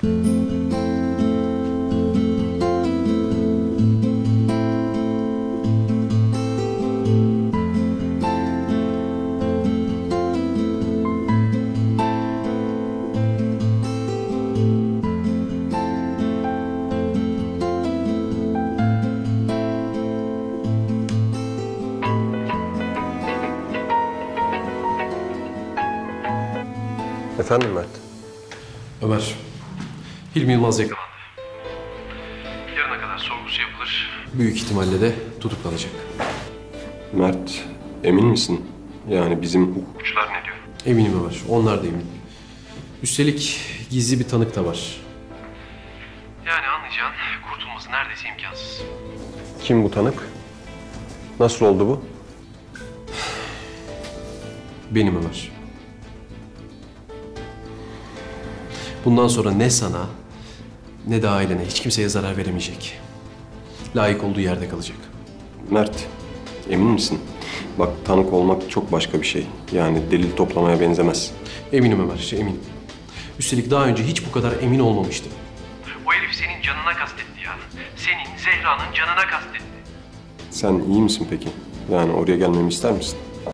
Efendim Mert? Ömer, Hilmi Yılmaz yakalandı. Yarına kadar sorgusu yapılır. Büyük ihtimalle de tutuklanacak. Mert, emin misin? Yani bizim hukukçular ne diyor? Eminim Ömer, onlar da emin. Üstelik gizli bir tanık da var. Yani anlayacağın kurtulması neredeyse imkansız. Kim bu tanık? Nasıl oldu bu? Benim Ömer. Bundan sonra ne sana ne de ailene hiç kimseye zarar veremeyecek. Layık olduğu yerde kalacak. Mert, emin misin? Bak tanık olmak çok başka bir şey. Yani delil toplamaya benzemez. Eminim Ömer, şey, eminim. Üstelik daha önce hiç bu kadar emin olmamıştım. O herif senin canına kastetti ya. Senin, Zehra'nın canına kastetti. Sen iyi misin peki? Yani oraya gelmemi ister misin?